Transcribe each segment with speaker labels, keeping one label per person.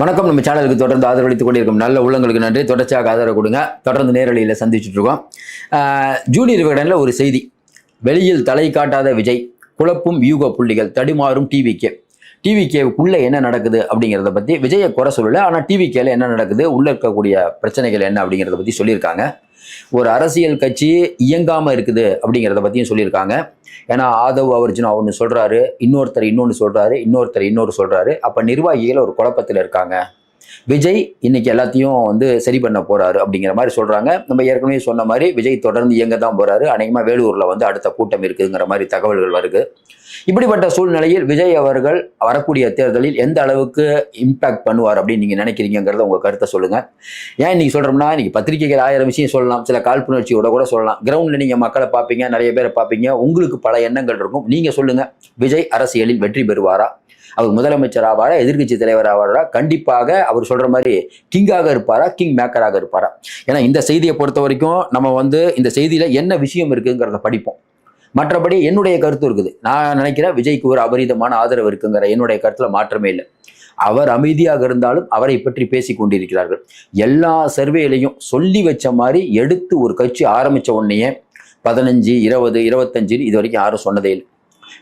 Speaker 1: வணக்கம். நம்ம சேனலுக்கு தொடர்ந்து ஆதரவளித்துக் கொண்டிருக்கும் நல்ல உள்ளங்களுக்கு நன்றி. தொடர்ச்சியாக ஆதரவு கொடுங்க. தொடர்ந்து நேரலையில் சந்திச்சுட்டு இருக்கோம். ஜூனியர் விகடனில் ஒரு செய்தி. வெளியில் தலை காட்டாத விஜய் குழப்பும் யூக புள்ளிகள் தடுமாறும் டிவிகே டிவிகேவுக்குள்ளே என்ன நடக்குது அப்படிங்கிறத பற்றி விஜயை குறை சொல்லலை. ஆனால் டிவிகேல என்ன நடக்குது? உள்ளே இருக்கக்கூடிய பிரச்சனைகள் என்ன அப்படிங்கிறத பற்றி சொல்லியிருக்காங்க. ஒரு அரசியல் கட்சி இயங்காமல் இருக்குது அப்படிங்கிறத பற்றியும் சொல்லியிருக்காங்க. ஏன்னா ஆதவ் அவர்ஜுனா ஒன்று சொல்கிறாரு இன்னொருத்தர் இன்னொன்று சொல்கிறாரு இன்னொருத்தர் இன்னொரு சொல்கிறாரு அப்போ நிர்வாகிகள் ஒரு குழப்பத்தில் இருக்காங்க. விஜய் இன்னைக்கு எல்லாத்தையும் வந்து சரி பண்ண போறாரு அப்படிங்கிற மாதிரி சொல்றாங்க. நம்ம ஏற்கனவே சொன்ன மாதிரி விஜய் தொடர்ந்து இயங்க தான் போறாரு. அநேகமாக வேலூர்ல வந்து அடுத்த கூட்டம் இருக்குங்கிற மாதிரி தகவல்கள் வருது. இப்படிப்பட்ட சூழ்நிலையில் விஜய் அவர்கள் வரக்கூடிய தேர்தலில் எந்த அளவுக்கு இம்பாக்ட் பண்ணுவார் அப்படின்னு நீங்க நினைக்கிறீங்கிறத உங்க கருத்தை சொல்லுங்க. ஏன் இன்னைக்கு சொல்றோம்னா இன்னைக்கு பத்திரிகைகள் ஆயிரம் விஷயம் சொல்லலாம். சில காழ்ப்புணர்ச்சியோட கூட சொல்லலாம். கிரவுண்ட்ல நீங்க மக்களை பார்ப்பீங்க நிறைய பேரை பார்ப்பீங்க. உங்களுக்கு பல எண்ணங்கள் இருக்கும். நீங்க சொல்லுங்க விஜய் அரசியலில் வெற்றி பெறுவாரா? அவர் முதலமைச்சர் ஆவாரா எதிர்க்கட்சி தலைவர் ஆவாரா கண்டிப்பாக அவர் சொல்ற மாதிரி கிங்காக இருப்பாரா கிங் மேக்கராக இருப்பாரா? ஏன்னா இந்த செய்தியை பொறுத்த வரைக்கும் நம்ம வந்து இந்த செய்தியில என்ன விஷயம் இருக்குங்கிறத படிப்போம். மற்றபடி என்னுடைய கருத்து இருக்குது. நான் நினைக்கிறேன் விஜய்க்கு ஒரு அபரிதமான ஆதரவு இருக்குங்கிற என்னுடைய கருத்துல மாற்றமே இல்லை. அவர் அமைதியாக இருந்தாலும் அவரை பற்றி பேசி கொண்டிருக்கிறார்கள். எல்லா சர்வேலையும் சொல்லி வச்ச மாதிரி எடுத்து ஒரு கட்சி ஆரம்பிச்ச உடனேயே பதினஞ்சு இருபது இருபத்தஞ்சு இது வரைக்கும் யாரும் சொன்னதே இல்லை.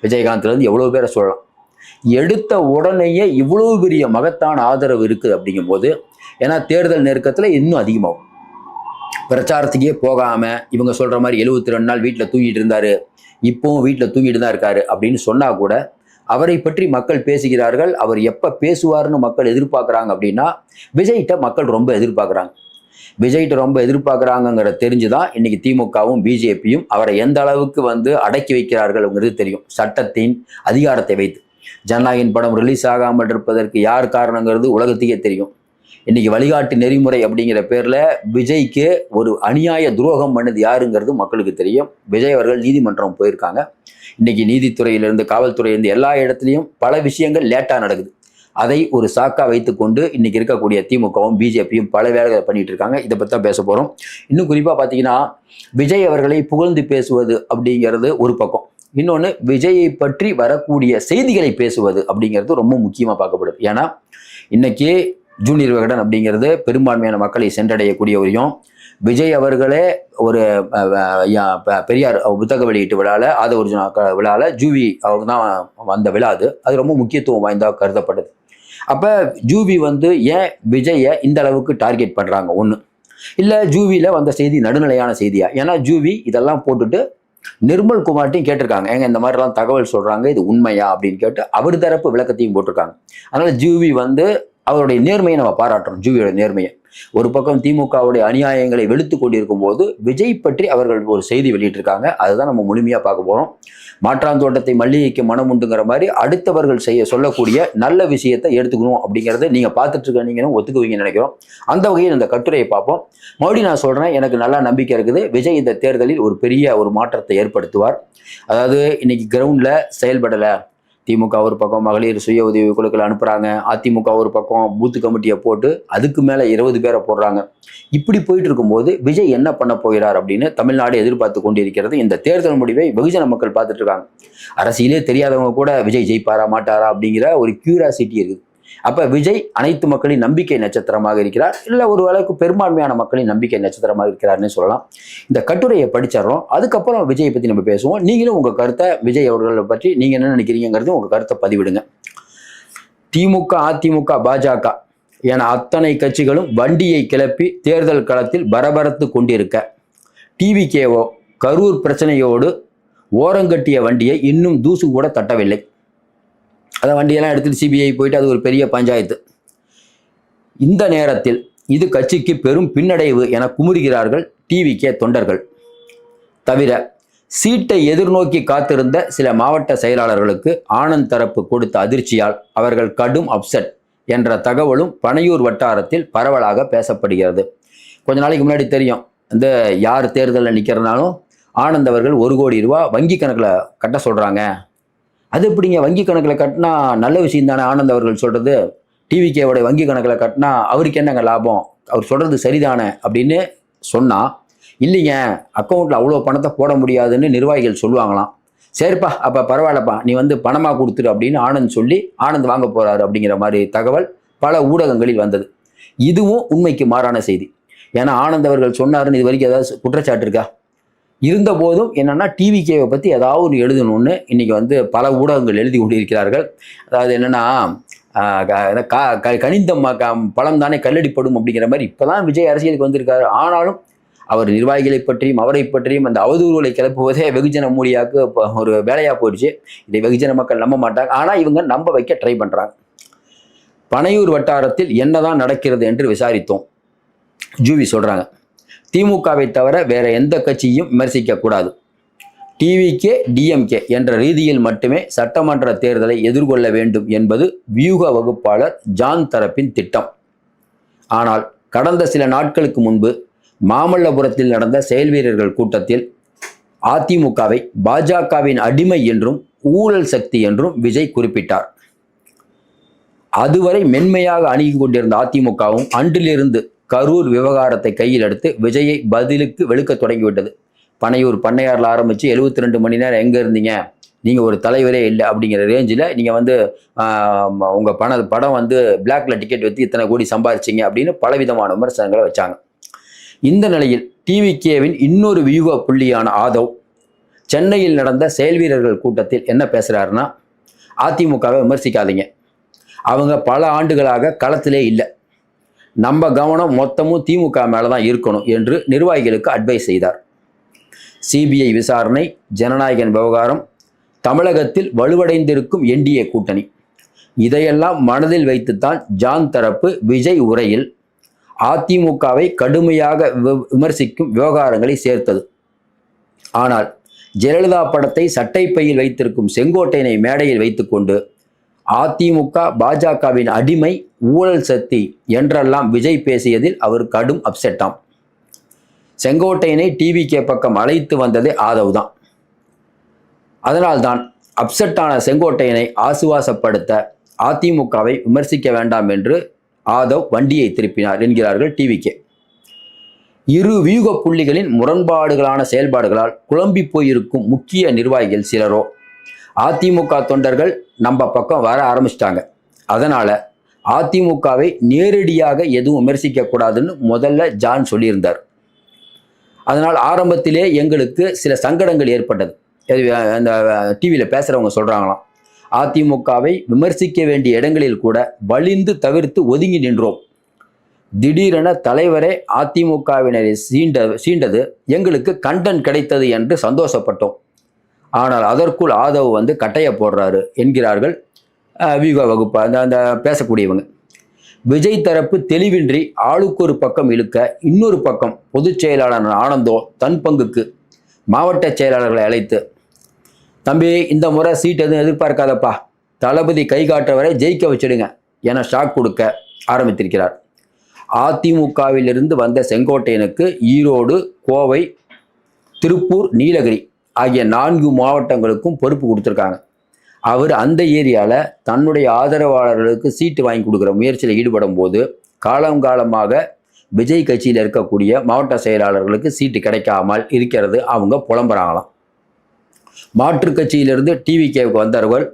Speaker 1: விஜயகாந்த்லேருந்து எவ்வளோ பேரை சொல்லலாம்? எடுத்த உடனேயே இவ்வளவு பெரிய மகத்தான ஆதரவு இருக்குது அப்படிங்கும்போது ஏன்னா தேர்தல் நெருக்கத்தில் இன்னும் அதிகமாகும். பிரச்சாரத்துக்கே போகாமல் இவங்க சொல்கிற மாதிரி எழுபத்தி ரெண்டு நாள் வீட்டில் தூங்கிட்டு இருந்தார் இப்போவும் வீட்டில் தூங்கிட்டு தான் இருக்காரு அப்படின்னு சொன்னால் கூட அவரை பற்றி மக்கள் பேசுகிறார்கள். அவர் எப்போ பேசுவார்னு மக்கள் எதிர்பார்க்குறாங்க அப்படின்னா விஜய்கிட்ட மக்கள் ரொம்ப எதிர்பார்க்குறாங்க. விஜய்கிட்ட ரொம்ப எதிர்பார்க்குறாங்கங்கிற தெரிஞ்சு தான் இன்றைக்கி திமுகவும் பிஜேபியும் அவரை எந்த அளவுக்கு வந்து அடக்கி வைக்கிறார்கள்ங்கிறது தெரியும். சட்டத்தின் அதிகாரத்தை வைத்து. ஜனநாயகின் படம் ரிலீஸ் ஆகாமல் இருப்பதற்கு யார் காரணங்கிறது உலகத்துக்கே தெரியும். இன்னைக்கு வழிகாட்டு நெறிமுறை அப்படிங்கிற பேரில் விஜய்க்கு ஒரு அநியாய துரோகம் பண்ணது யாருங்கிறது மக்களுக்கு தெரியும். விஜய் அவர்கள் நீதிமன்றம் போயிருக்காங்க. இன்னைக்கு நீதித்துறையிலிருந்து காவல்துறையிலிருந்து எல்லா இடத்துலையும் பல விஷயங்கள் லேட்டாக நடக்குது. அதை ஒரு சாக்கா வைத்துக்கொண்டு இன்னைக்கு இருக்கக்கூடிய திமுகவும் பிஜேபியும் பல வேலைகளை பண்ணிட்டு இருக்காங்க. இதை பற்றி தான் பேச போகிறோம் இன்னும் குறிப்பாக பார்த்தீங்கன்னா விஜய் அவர்களை புகழ்ந்து பேசுவது அப்படிங்கிறது ஒரு பக்கம். இன்னொன்று விஜயை பற்றி வரக்கூடிய செய்திகளை பேசுவது அப்படிங்கிறது ரொம்ப முக்கியமாக பார்க்கப்படுது. ஏன்னா இன்னைக்கு ஜூனியர் விகடன் அப்படிங்கிறது பெரும்பான்மையான மக்களை சென்றடையக்கூடியவரையும் விஜய் அவர்களே ஒரு பெரியார் புத்தக வெளியீட்டு விழாவில் ஆத ஒரிஜினா விழாவில் ஜூவி அவங்க தான் வந்த விழா அது. அது ரொம்ப முக்கியத்துவம் வாய்ந்தா கருதப்படுது அப்போ ஜூவி வந்து ஏன் விஜயை இந்த அளவுக்கு டார்கெட் பண்ணுறாங்க ஒன்று இல்லை ஜூவியில் வந்த செய்தி நடுநிலையான செய்தியா? ஏன்னா ஜூவி இதெல்லாம் போட்டுட்டு நிர்மல் குமார்ட்டையும் கேட்டிருக்காங்க. ஏங்க இந்த மாதிரிலாம் தகவல் சொல்றாங்க இது உண்மையா அப்படின்னு கேட்டு அவர் தரப்பு விளக்கத்தையும் போட்டிருக்காங்க. அதனால ஜூவி வந்து அவருடைய நேர்மையை நம்ம பாராட்டுறோம் ஜூவியோட நேர்மையை. ஒரு பக்கம் திமுகவுடைய அநியாயங்களை வெளுத்து கொண்டிருக்கும் போது விஜய் பற்றி அவர்கள் ஒரு செய்தி வெளியிட்டிருக்காங்க. அதுதான் நம்ம முழுமையாக பார்க்க போறோம். மாற்றாந்தோட்டத்தை மல்லிகைக்கு மனம் உண்டுங்கிற மாதிரி அடுத்தவர்கள் செய்ய சொல்லக்கூடிய நல்ல விஷயத்தை எடுத்துக்கணும் அப்படிங்கிறத நீங்கள் பார்த்துட்டு இருக்க நீங்களும் ஒத்துக்குவீங்கன்னு நினைக்கிறோம். அந்த வகையில் இந்த கட்டுரையை பார்ப்போம். மறுபடியும் நான் சொல்கிறேன் எனக்கு நல்லா நம்பிக்கை இருக்குது. விஜய் இந்த தேர்தலில் ஒரு பெரிய ஒரு மாற்றத்தை ஏற்படுத்துவார். அதாவது இன்னைக்கு கிரவுண்டில் செயல்படலை. திமுக ஒரு பக்கம் மகளிர் சுய உதவி குழுக்கள் அனுப்புகிறாங்க அதிமுக ஒரு பக்கம் பூத்து கமிட்டியை போட்டு அதுக்கு மேலே இருபது பேரை போடுறாங்க. இப்படி போயிட்டு இருக்கும்போது விஜய் என்ன பண்ண போகிறார் அப்படின்னு தமிழ்நாடு எதிர்பார்த்து கொண்டிருக்கிறது. இந்த தேர்தல் முடிவை வெகுஜன மக்கள் பார்த்துட்டு இருக்காங்க. அரசியலே தெரியாதவங்க கூட விஜய் ஜெயிப்பாரா மாட்டாரா அப்படிங்கிற ஒரு கியூரியாசிட்டி இருக்குது. அப்ப விஜய் அனைத்து மக்களின் நம்பிக்கை நட்சத்திரமாக இருக்கிறார். இல்ல ஒரு அளவுக்கு பெரும்பான்மையான மக்களின் நம்பிக்கை நட்சத்திரமாக இருக்கிறார்னு சொல்லலாம். இந்த கட்டுரையை படிச்சிடறோம். அதுக்கப்புறம் விஜயை பத்தி நம்ம பேசுவோம். நீங்களும் உங்க கருத்தை விஜய் அவர்களை பற்றி நீங்க என்ன நினைக்கிறீங்கிறது உங்க கருத்தை பதிவிடுங்க. திமுக அதிமுக பாஜக. என அத்தனை கட்சிகளும் வண்டியை கிளப்பி தேர்தல் களத்தில் பரபரத்து கொண்டிருக்க. டிவிகேஓ கரூர் பிரச்சனையோடு ஓரங்கட்டிய வண்டியை இன்னும் தூசு கூட தட்டவில்லை. அதை வண்டியெல்லாம் எடுத்துட்டு சிபிஐ போயிட்டு அது ஒரு பெரிய பஞ்சாயத்து. இந்த நேரத்தில் இது கட்சிக்கு பெரும் பின்னடைவு என குமுறுகிறார்கள் டிவிகே தொண்டர்கள். தவிர சீட்டை எதிர்நோக்கி காத்திருந்த சில மாவட்ட செயலாளர்களுக்கு ஆனந்த் தரப்பு கொடுத்த அதிர்ச்சியால் அவர்கள் கடும் அப்செட் என்ற தகவலும் பனையூர் வட்டாரத்தில் பரவலாக பேசப்படுகிறது. கொஞ்ச நாளைக்கு முன்னாடி தெரியும் இந்த யார் தேர்தலில் நிற்கிறனாலும் ஆனந்த் அவர்கள் ஒரு கோடி ரூபா வங்கி கணக்கில் கட்ட சொல்கிறாங்க அது எப்படிங்க? வங்கி கணக்கில் கட்டினா நல்ல விஷயம் தானே? ஆனந்த் அவர்கள் சொல்கிறது டிவிகேவோட வங்கி கணக்கில் கட்டினா அவருக்கு என்னங்க லாபம்? அவர் சொல்கிறது சரிதானே? அப்படின்னு சொன்னால் இல்லைங்க அக்கௌண்ட்டில் அவ்வளோ பணத்தை போட முடியாதுன்னு நிர்வாகிகள் சொல்லுவாங்களாம். சரிப்பா அப்போ பரவாயில்லப்பா நீ வந்து பணமாக கொடுத்துரு அப்படின்னு ஆனந்த் சொல்லி ஆனந்த் வாங்க போகிறாரு அப்படிங்கிற மாதிரி தகவல் பல ஊடகங்களில் வந்தது. இதுவும் உண்மைக்கு மாறான செய்தி. ஏன்னா ஆனந்த் அவர்கள் சொன்னாருன்னு இது வரைக்கும் ஏதாவது குற்றச்சாட்டு இருக்கா? இருந்த போதும் என்னன்னா டிவிகேவை பற்றி ஏதாவது ஒன்று எழுதணும்னு இன்னைக்கு வந்து பல ஊடகங்கள் எழுதி கொண்டிருக்கிறார்கள். அதாவது என்னன்னா ஆஹ் க- க- க- கனிந்த பழம் தானே கல்லடிப்படும் அப்படிங்கிற மாதிரி இப்போதான் விஜய் அரசியலுக்கு வந்திருக்காரு. ஆனாலும் அவர் நிர்வாகிகளை பற்றியும் அவரை பற்றியும் அந்த அவதூறுகளை கிளப்புவதே வெகுஜன மூலியாக்கு ஒரு வேலையாக போயிடுச்சு. இதை வெகுஜன மக்கள் நம்ப மாட்டாங்க. ஆனால் இவங்க நம்ப வைக்க ட்ரை பண்ணுறாங்க பனையூர் வட்டாரத்தில் என்னதான் நடக்கிறது என்று விசாரித்தோம். ஜூவி சொல்கிறாங்க திமுகவை தவிர வேற எந்த கட்சியும் விமர்சிக்க கூடாது. டிவிகே டிஎம்கே என்ற ரீதியில் மட்டுமே சட்டமன்ற தேர்தலை எதிர்கொள்ள வேண்டும் என்பது வியூக வகுப்பாளர் ஜான் தரப்பின் திட்டம். ஆனால் கடந்த சில நாட்களுக்கு முன்பு மாமல்லபுரத்தில் நடந்த செயல்வீரர்கள் கூட்டத்தில் அதிமுகவை பாஜகவின் அடிமை என்றும் ஊழல் சக்தி என்றும் விஜய் குறிப்பிட்டார். அதுவரை மென்மையாக அணுகி கொண்டிருந்த அதிமுகவும் அன்றிலிருந்து கரூர் விவகாரத்தை கையில் எடுத்து விஜயை பதிலுக்கு வெளுக்க தொடங்கிவிட்டது. பனையூர் பண்ணையாரில் ஆரம்பித்து எழுபத்தி ரெண்டு மணி நேரம் எங்கே இருந்தீங்க? நீங்கள் ஒரு தலைவரே இல்லை அப்படிங்கிற ரேஞ்சில் நீங்கள் வந்து உங்கள் பண படம் வந்து பிளாக்ல டிக்கெட் வச்சு இத்தனை கோடி சம்பாரிச்சிங்க அப்படின்னு பலவிதமான விமர்சனங்களை வச்சாங்க. இந்த நிலையில் டிவிகேவின் இன்னொரு வியூக புள்ளியான ஆதவ் சென்னையில் நடந்த செயல்வீரர்கள் கூட்டத்தில் என்ன பேசுகிறாருன்னா அதிமுகவை விமர்சிக்காதீங்க. அவங்க பல ஆண்டுகளாக களத்திலே இல்லை. நம்ம கவனம் மொத்தமும் திமுக மேலே தான் இருக்கணும் என்று நிர்வாகிகளுக்கு அட்வைஸ் செய்தார். சிபிஐ விசாரணை ஜனநாயகன் விவகாரம் தமிழகத்தில் வலுவடைந்திருக்கும் என்டிஏ கூட்டணி. இதையெல்லாம் மனதில் வைத்துத்தான் ஜான் தரப்பு விஜய் உரையில் அதிமுகவை கடுமையாக வி- விமர்சிக்கும் விவகாரங்களை சேர்த்தது. ஆனால் ஜெயலலிதா படத்தை சட்டைப்பையில் வைத்திருக்கும் செங்கோட்டையனை மேடையில் வைத்துக்கொண்டு அதிமுக பாஜகவின் அடிமை ஊழல் சக்தி என்றெல்லாம் விஜய் பேசியதில் அவர் கடும் அப்செட்டாம் செங்கோட்டையனை டிவிகே பக்கம் அழைத்து வந்ததே ஆதவ் தான் அதனால்தான் அப்செட்டான செங்கோட்டையனை ஆசுவாசப்படுத்த அதிமுகவை விமர்சிக்க வேண்டாம் என்று ஆதவ் வண்டியை திருப்பினார் என்கிறார்கள் டிவிகே இரு வியூக புள்ளிகளின் முரண்பாடுகளான செயல்பாடுகளால் குழம்பி போயிருக்கும் முக்கிய நிர்வாகிகள் சிலரோ அதிமுக தொண்டர்கள் நம்ம பக்கம் வர ஆரம்பிச்சிட்டாங்க. அதனால் அதிமுகவை நேரடியாக எதுவும் விமர்சிக்க கூடாதுன்னு முதல்ல ஜான் சொல்லியிருந்தார். அதனால் ஆரம்பத்திலே எங்களுக்கு சில சங்கடங்கள் ஏற்பட்டது. அந்த டிவியில் பேசுகிறவங்க சொல்கிறாங்களாம் அதிமுகவை விமர்சிக்க வேண்டிய இடங்களில் கூட வலிந்து தவிர்த்து ஒதுங்கி நின்றோம். திடீரென தலைவரே அதிமுகவினரை சீண்ட சீண்டது எங்களுக்கு கண்டன் கிடைத்தது என்று சந்தோஷப்பட்டோம். ஆனால் அதற்குள் ஆதவ் வந்து கட்டையை போடுறாரு என்கிறார்கள். அஹ், வியூக வகுப்பு அந்த அந்த பேசக்கூடியவங்க. விஜய் தரப்பு தெளிவின்றி ஆளுக்கு ஒரு பக்கம் இழுக்க இன்னொரு பக்கம் பொதுச் செயலாளர் ஆனந்தோ தன் பங்குக்கு மாவட்ட செயலாளர்களை அழைத்து தம்பி இந்த முறை சீட் எதுவும் எதிர்பார்க்காதப்பா. தளபதி கை காட்டுற வரை ஜெயிக்க வச்சிடுங்க என ஷாக் கொடுக்க ஆரம்பித்திருக்கிறார். அதிமுகவிலிருந்து வந்த செங்கோட்டையனுக்கு ஈரோடு கோவை திருப்பூர் நீலகிரி ஆகிய நான்கு மாவட்டங்களுக்கும் பொறுப்பு கொடுத்துருக்காங்க. அவர் அந்த ஏரியாவில் தன்னுடைய ஆதரவாளர்களுக்கு சீட்டு வாங்கி கொடுக்குற முயற்சியில் ஈடுபடும் போது காலம் காலமாக விஜய் கட்சியில் இருக்கக்கூடிய மாவட்ட செயலாளர்களுக்கு சீட்டு கிடைக்காமல் இருக்கிறது அவங்க புலம்புறாங்களாம். மாற்றுக் கட்சியிலிருந்து டிவிகேவுக்கு வந்தவர்கள்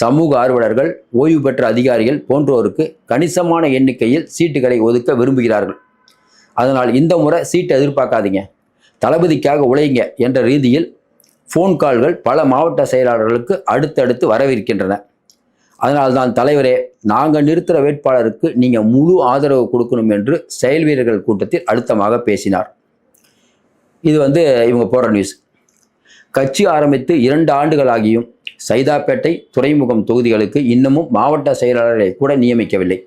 Speaker 1: சமூக ஆர்வலர்கள் ஓய்வு பெற்ற அதிகாரிகள் போன்றோருக்கு கணிசமான எண்ணிக்கையில் சீட்டுகளை ஒதுக்க விரும்புகிறார்கள். அதனால் இந்த முறை சீட்டு எதிர்பார்க்காதீங்க. தளபதிக்காக உழைங்க என்ற ரீதியில் ஃபோன் கால்கள் பல மாவட்ட செயலாளர்களுக்கு அடுத்தடுத்து வரவிருக்கின்றன. அதனால்தான் தலைவரே நாங்கள் நிறுத்துகிற வேட்பாளருக்கு நீங்கள் முழு ஆதரவு கொடுக்கணும் என்று செயல் வீரர்கள் கூட்டத்தில் அழுத்தமாக பேசினார். இது வந்து இவங்க போகிற நியூஸ் கட்சி ஆரம்பித்து இரண்டு ஆண்டுகளாகியும் சைதாப்பேட்டை துறைமுகம் தொகுதிகளுக்கு இன்னமும் மாவட்ட செயலாளரை கூட நியமிக்கவில்லை.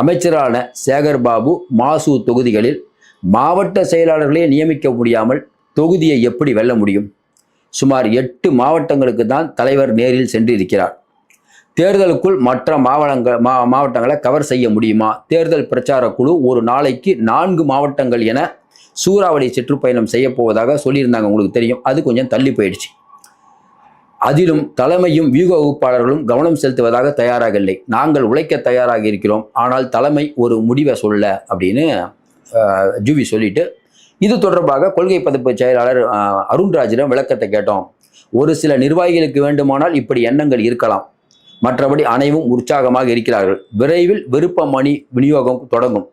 Speaker 1: அமைச்சரான சேகர் பாபு மாசு தொகுதிகளில் மாவட்ட செயலாளர்களே நியமிக்க முடியாமல் தொகுதியை எப்படி வெல்ல முடியும்? சுமார் எட்டு மாவட்டங்களுக்கு தான் தலைவர் நேரில் சென்று இருக்கிறார் தேர்தலுக்குள் மற்ற மாவட்டங்கள் மா மாவட்டங்களை கவர் செய்ய முடியுமா? தேர்தல் பிரச்சார குழு ஒரு நாளைக்கு நான்கு மாவட்டங்கள் என சூறாவளி சுற்றுப்பயணம் செய்ய போவதாக சொல்லியிருந்தாங்க உங்களுக்கு தெரியும். அது கொஞ்சம் தள்ளி போயிடுச்சு. அதிலும் தலைமையும் வியூக வகுப்பாளர்களும் கவனம் செலுத்துவதாக தயாராக இல்லை. நாங்கள் உழைக்க தயாராக இருக்கிறோம். ஆனால் தலைமை ஒரு முடிவை சொல்ல அப்படின்னு ஜூவி சொல்லிட்டு இது தொடர்பாக கொள்கை பதிப்பு செயலாளர் அருண்ராஜிடம் விளக்கத்தை கேட்டோம். ஒரு சில நிர்வாகிகளுக்கு வேண்டுமானால் இப்படி எண்ணங்கள் இருக்கலாம். மற்றபடி அனைவரும் உற்சாகமாக இருக்கிறார்கள். விரைவில் விருப்ப மணி விநியோகம் தொடங்கும்.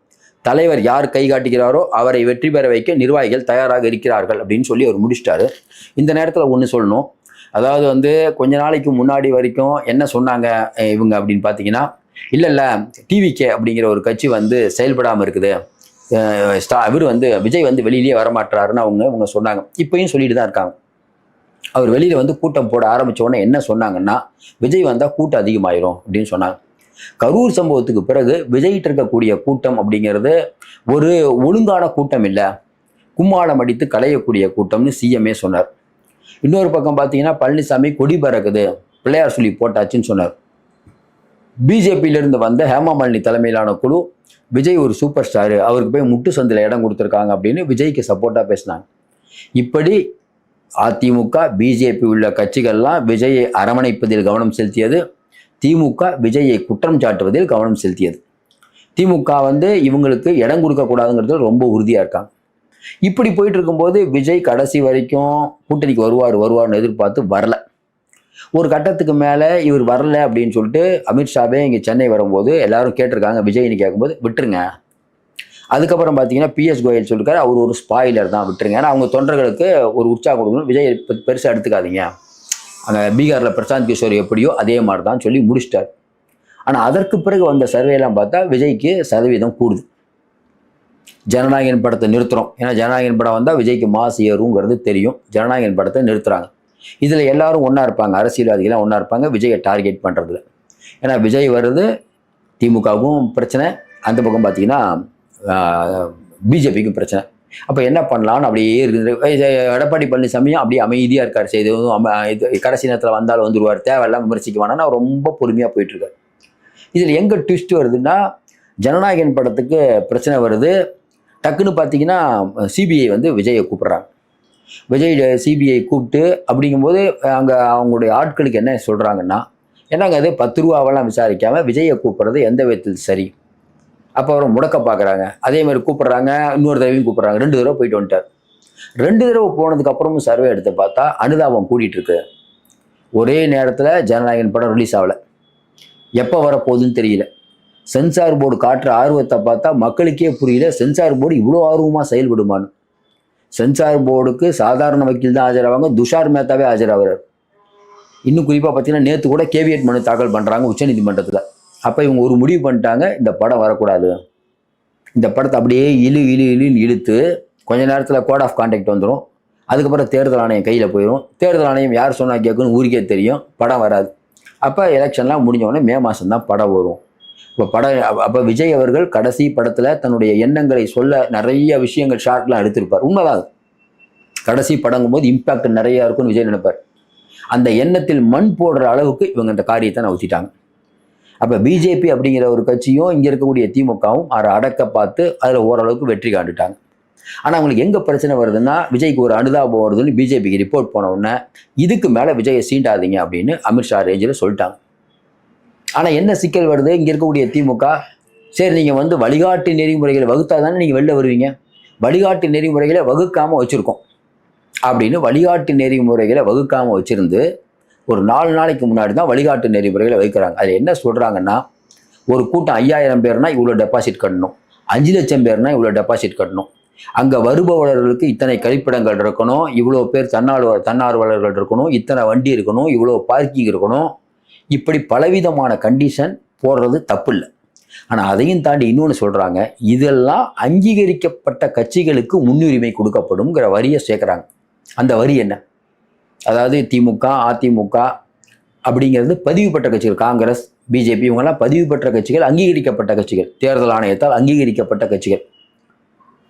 Speaker 1: தலைவர் யார் கை காட்டுகிறாரோ அவரை வெற்றி பெற வைக்க நிர்வாகிகள் தயாராக இருக்கிறார்கள் அப்படின்னு சொல்லி அவர் முடிச்சிட்டாரு. இந்த நேரத்தில் ஒன்று சொல்லணும். அதாவது வந்து கொஞ்ச நாளைக்கு முன்னாடி வரைக்கும் என்ன சொன்னாங்க இவங்க அப்படின்னு பார்த்தீங்கன்னா இல்லை இல்லை டிவிகே அப்படிங்கிற ஒரு கட்சி வந்து செயல்படாமல் இருக்குது. ஸ்டா இவர் வந்து விஜய் வந்து வெளியிலேயே வரமாட்டாருன்னு அவங்க இவங்க சொன்னாங்க. இப்பயும் சொல்லிட்டு தான் இருக்காங்க. அவர் வெளியில் வந்து கூட்டம் போட ஆரம்பித்தோடனே உடனே என்ன சொன்னாங்கன்னா விஜய் வந்தால் கூட்டம் அதிகமாயிரும் அப்படின்னு சொன்னாங்க. கரூர் சம்பவத்துக்கு பிறகு விஜய்கிட்ட இருக்கக்கூடிய கூட்டம் அப்படிங்கிறது ஒரு ஒழுங்கான கூட்டம் இல்லை. கும்மாளம் அடித்து களையக்கூடிய கூட்டம்னு சிஎம்ஏ சொன்னார். இன்னொரு பக்கம் பார்த்தீங்கன்னா பழனிசாமி கொடி பறக்குது. பிள்ளையார் சொல்லி போட்டாச்சுன்னு சொன்னார். பிஜேபியிலிருந்து வந்த ஹேமா மாலினி தலைமையிலான குழு விஜய் ஒரு சூப்பர் ஸ்டாரு அவருக்கு போய் முட்டு சந்தில் இடம் கொடுத்துருக்காங்க அப்படின்னு விஜய்க்கு சப்போர்ட்டாக பேசினாங்க. இப்படி அதிமுக பிஜேபி உள்ள கட்சிகள்லாம் விஜயை அரவணைப்பதில் கவனம் செலுத்தியது திமுக விஜயை குற்றம் சாட்டுவதில் கவனம் செலுத்தியது. திமுக வந்து இவங்களுக்கு இடம் கொடுக்கக்கூடாதுங்கிறது ரொம்ப உறுதியாக இருக்காங்க. இப்படி போயிட்டு இருக்கும்போது விஜய் கடைசி வரைக்கும் கூட்டணிக்கு வருவார் வருவார்னு எதிர்பார்த்து வரல. ஒரு கட்டத்துக்கு மேலே இவர் வரல அப்படின்னு சொல்லிட்டு அமித்ஷாவே இங்கே சென்னை வரும்போது எல்லாரும் கேட்டிருக்காங்க விஜய்னு கேட்கும்போது விட்டுருங்க. அதுக்கப்புறம் பார்த்தீங்கன்னா பிஎஸ் கோயல் சொல்லிருக்காரு அவர் ஒரு ஸ்பாயிலர் தான் விட்டுருங்க. ஏன்னா அவங்க தொண்டர்களுக்கு ஒரு உற்சாகம் கொடுக்கணும். விஜய் பெருசாக எடுத்துக்காதீங்க. அங்கே பீகாரில் பிரசாந்த் கிஷோர் எப்படியோ அதே மாதிரி தான் சொல்லி முடிச்சிட்டார். ஆனால் அதற்கு பிறகு வந்த சர்வேலாம் பார்த்தா விஜய்க்கு சதவீதம் கூடுது. ஜனநாயகன் படத்தை நிறுத்துகிறோம் ஏன்னா ஜனநாயகன் படம் வந்தால் விஜய்க்கு மாசு ஏறுங்கிறது தெரியும். ஜனநாயகன் படத்தை நிறுத்துகிறாங்க இதில் எல்லாரும் ஒன்றா இருப்பாங்க. அரசியல்வாதிகள்லாம் ஒன்றா இருப்பாங்க. விஜயை டார்கெட் பண்ணுறதுல ஏன்னா விஜய் வருது திமுகவுக்கும் பிரச்சனை. அந்த பக்கம் பார்த்தீங்கன்னா பிஜேபிக்கும் பிரச்சனை. அப்போ என்ன பண்ணலாம்னு அப்படியே இருக்குது. எடப்பாடி பழனிசாமியும் அப்படியே அமைதியாக இருக்கார். சரி இது கடைசி நேரத்தில் வந்தாலும் வந்துடுவார் தேவையில்லாம விமர்சிக்க வேணாம்னு ரொம்ப பொறுமையாக போயிட்டுருக்காரு. இதில் எங்கே ட்விஸ்ட் வருதுன்னா ஜனநாயகன் படத்துக்கு பிரச்சனை வருது. டக்குன்னு பார்த்தீங்கன்னா சிபிஐ வந்து விஜயை கூப்பிட்றாங்க. விஜய் சிபிஐ கூப்பிட்டு அப்படிங்கும்போது அங்கே அவங்களுடைய ஆட்களுக்கு என்ன சொல்கிறாங்கன்னா என்னங்க அது பத்து ரூபாவெல்லாம் விசாரிக்காமல் விஜயை கூப்பிட்றது எந்த விதத்தில் சரி? அப்போ அவரை முடக்க பார்க்குறாங்க அதே மாதிரி கூப்பிட்றாங்க இன்னொரு தடவையும் கூப்பிட்றாங்க. ரெண்டு தடவை போயிட்டு வந்துட்டார். ரெண்டு தடவை போனதுக்கப்புறமும் சர்வே எடுத்து பார்த்தா அனுதாபம் கூட்டிகிட்டு இருக்கு. ஒரே நேரத்தில் ஜனநாயகன் படம் ரிலீஸ் ஆகலை. எப்போ வரப்போகுதுன்னு தெரியல. சென்சார் போர்டு காட்டுற ஆர்வத்தை பார்த்தா மக்களுக்கே புரியல. சென்சார் போர்டு இவ்வளோ ஆர்வமாக செயல்படுமான்னு. சென்சார் போர்டுக்கு சாதாரண வக்கீல் தான் ஆஜராவாங்க துஷார் மேத்தாவே ஆஜராகிறார் இன்னும் குறிப்பாக பார்த்தீங்கன்னா நேற்று கூட கேவியட் மனு தாக்கல் பண்ணுறாங்க உச்சநீதிமன்றத்தில். அப்போ இவங்க ஒரு முடிவு பண்ணிட்டாங்க இந்த படம் வரக்கூடாது. இந்த படத்தை அப்படியே இழு இழு இழுன்னு இழுத்து கொஞ்ச நேரத்தில் கோட் ஆஃப் கான்டாக்ட் வந்துடும் அதுக்கப்புறம் தேர்தல் ஆணையம் கையில் போயிடும் தேர்தல் ஆணையம் யார் சொன்னால் கேட்குன்னு ஊருக்கே தெரியும் படம் வராது. அப்போ எலெக்ஷன்லாம் முடிஞ்சவொடனே மே மாதம் தான் படம் வரும். இப்போ படம் அப்போ விஜய் அவர்கள் கடைசி படத்தில் தன்னுடைய எண்ணங்களை சொல்ல நிறைய விஷயங்கள் ஷார்ட்லாம் எடுத்திருப்பார். உண்மைதான் கடைசி படங்கும் போது இம்பேக்ட் நிறையா இருக்கும்னு விஜய் நினைப்பார். அந்த எண்ணத்தில் மண் போடுற அளவுக்கு இவங்க அந்த காரியத்தை நவுத்திட்டாங்க அப்போ பிஜேபி அப்படிங்கிற ஒரு கட்சியும் இங்கே இருக்கக்கூடிய திமுகவும் அதை அடக்க பார்த்து அதில் ஓரளவுக்கு வெற்றி காண்டுட்டாங்க ஆனால் அவங்களுக்கு எங்கே பிரச்சனை வருதுன்னா விஜய்க்கு ஒரு அனுதாபம் வருதுன்னு பிஜேபிக்கு ரிப்போர்ட் போன உடனே இதுக்கு மேலே விஜயை சீண்டாதீங்க அப்படின்னு அமித்ஷா ரேஞ்சில் சொல்லிட்டாங்க. ஆனால் என்ன சிக்கல் வருது? இங்கே இருக்கக்கூடிய திமுக சரி நீங்கள் வந்து வழிகாட்டு நெறிமுறைகளை வகுத்தா தானே நீங்கள் வெளில வருவீங்க? வழிகாட்டு நெறிமுறைகளை வகுக்காமல் வச்சுருக்கோம். அப்படின்னு வழிகாட்டு நெறிமுறைகளை வகுக்காமல் வச்சுருந்து ஒரு நாலு நாளைக்கு முன்னாடி தான் வழிகாட்டு நெறிமுறைகளை வைக்கிறாங்க. அதில் என்ன சொல்கிறாங்கன்னா ஒரு கூட்டம் ஐயாயிரம் பேர்னா இவ்வளோ டெபாசிட் கட்டணும். அஞ்சு லட்சம் பேர்னா இவ்வளோ டெபாசிட் கட்டணும். அங்கே வருபவர்களுக்கு இத்தனை கழிப்பிடங்கள் இருக்கணும். இவ்வளோ பேர் தன்னார்வ தன்னார்வலர்கள் இருக்கணும். இத்தனை வண்டி இருக்கணும். இவ்வளோ பார்க்கிங் இருக்கணும். இப்படி பலவிதமான கண்டிஷன் போடுறது தப்பு இல்லை ஆனால் அதையும் தாண்டி இன்னொன்று சொல்கிறாங்க இதெல்லாம் அங்கீகரிக்கப்பட்ட கட்சிகளுக்கு முன்னுரிமை கொடுக்கப்படும்ங்கிற வரியை சேர்க்குறாங்க. அந்த வரி என்ன? அதாவது திமுக அதிமுக அப்படிங்கிறது பதிவு பெற்ற கட்சிகள் காங்கிரஸ் பிஜேபி இவங்கெல்லாம் பதிவு பெற்ற கட்சிகள் அங்கீகரிக்கப்பட்ட கட்சிகள். தேர்தல் ஆணையத்தால் அங்கீகரிக்கப்பட்ட கட்சிகள்.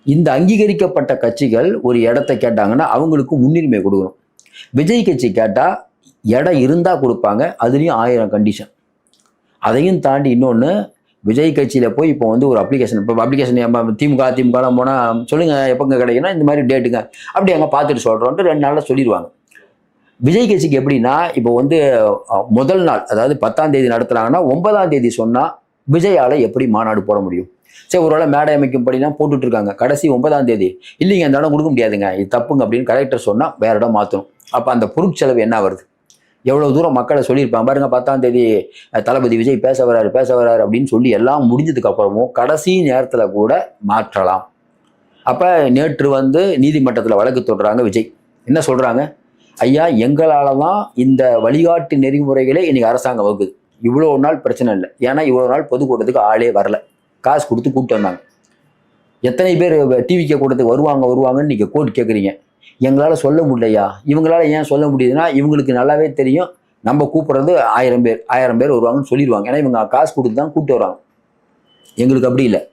Speaker 1: இந்த அங்கீகரிக்கப்பட்ட கட்சிகள் ஒரு இடத்த கேட்டாங்கன்னா அவங்களுக்கு முன்னுரிமை கொடுக்கணும். விஜய் கட்சி கேட்டால் இடம் இருந்தால் கொடுப்பாங்க அதுலேயும் ஆயிரம் கண்டிஷன் அதையும் தாண்டி இன்னொன்று விஜய் கட்சியில் போய் இப்போ வந்து ஒரு அப்ளிகேஷன் இப்போ அப்ளிகேஷன் திமுக திமுகலாம் போனால் சொல்லுங்கள் எப்போங்க கிடைக்குன்னா இந்த மாதிரி டேட்டுங்க அப்படி அங்கே பார்த்துட்டு சொல்கிறோன்ட்டு ரெண்டு நாளில் சொல்லிடுவாங்க. விஜய் கட்சிக்கு எப்படின்னா இப்போ வந்து முதல் நாள் அதாவது பத்தாம் தேதி நடத்துனாங்கன்னா ஒன்பதாம் தேதி சொன்னால் விஜயால் எப்படி மாநாடு போட முடியும்? சரி ஒருவேளை மேடை அமைக்கும் அமைக்கும்படிலாம் போட்டுட்டு இருக்காங்க கடைசி ஒன்பதாம் தேதி. இல்லைங்க அந்த இடம் கொடுக்க முடியாதுங்க. இது தப்புங்க அப்படின்னு கலெக்டர் சொன்னால் வேற இடம் மாற்றணும் அப்போ அந்த பொருட்செலவு என்ன வருது எவ்வளோ தூரம் மக்களை சொல்லியிருப்பாங்க? பாருங்க பத்தாம் தேதி தளபதி விஜய் பேச வராரு பேச வராரு அப்படின்னு சொல்லி எல்லாம் முடிஞ்சதுக்கு அப்புறமும் கடைசி நேரத்தில் கூட மாற்றலாம். அப்போ நேற்று வந்து நீதிமன்றத்தில் வழக்கு தொடுறாங்க விஜய். என்ன சொல்கிறாங்க ஐயா எங்களால் தான் இந்த வழிகாட்டு நெறிமுறைகளே இன்றைக்கி அரசாங்கம் வகுக்குது. இவ்வளோ நாள் பிரச்சனை இல்லை. ஏன்னா இவ்வளோ நாள் பொதுக்கூட்டத்துக்கு ஆளே வரல. காசு கொடுத்து கூப்பிட்டு வந்தாங்க. எத்தனை பேர் டிவிக்கு கூட்டத்துக்கு வருவாங்க வருவாங்கன்னு நீங்கள் கோர்ட் கேட்குறீங்க எங்களால் சொல்ல முடியலையா? இவங்களால் ஏன் சொல்ல முடியுதுன்னா இவங்களுக்கு நல்லாவே தெரியும். நம்ம கூப்பிட்றது ஆயிரம் பேர் ஆயிரம் பேர் வருவாங்கன்னு சொல்லிடுவாங்க. ஏன்னா இவங்க காசு கொடுத்து தான் கூப்பிட்டு வராங்க. எங்களுக்கு அப்படி இல்லை.